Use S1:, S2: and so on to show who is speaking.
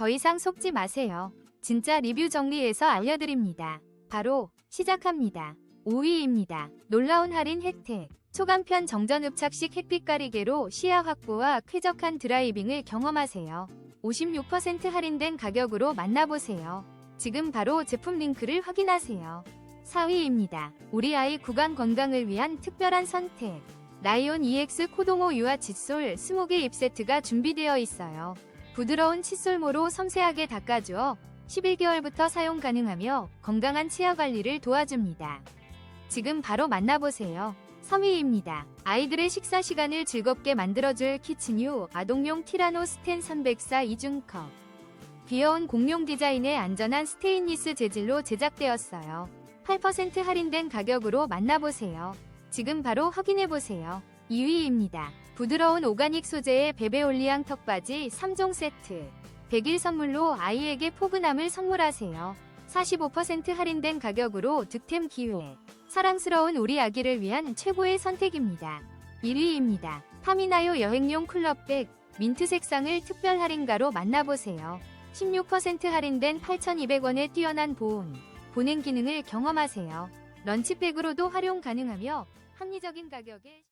S1: 더 이상 속지 마세요. 진짜 리뷰 정리해서 알려드립니다. 바로 시작합니다. 5위입니다. 놀라운 할인 혜택. 초간편 정전 흡착식 햇빛 가리개로 시야 확보와 쾌적한 드라이빙을 경험하세요. 56% 할인된 가격으로 만나보세요. 지금 바로 제품 링크를 확인하세요. 4위입니다. 우리 아이 구강 건강을 위한 특별한 선택. 라이온 EX 코동호 유아 칫솔 20개 입 세트가 준비되어 있어요. 부드러운 칫솔모로 섬세하게 닦아주어 11개월부터 사용 가능하며 건강한 치아 관리를 도와줍니다. 지금 바로 만나보세요. 3위입니다. 아이들의 식사 시간을 즐겁게 만들어줄 키친유 아동용 티라노 스텐 304 이중컵. 귀여운 공룡 디자인의 안전한 스테인리스 재질로 제작되었어요. 8% 할인된 가격으로 만나보세요. 지금 바로 확인해보세요. 2위입니다. 부드러운 오가닉 소재의 베베올리앙 턱바지 3종 세트. 100일 선물로 아이에게 포근함을 선물하세요. 45% 할인된 가격으로 득템 기회. 사랑스러운 우리 아기를 위한 최고의 선택입니다. 1위입니다. 파미나요 여행용 클럽백 민트 색상을 특별 할인가로 만나보세요. 16% 할인된 8,200원의 뛰어난 보온, 보냉 기능을 경험하세요. 런치백으로도 활용 가능하며 합리적인 가격에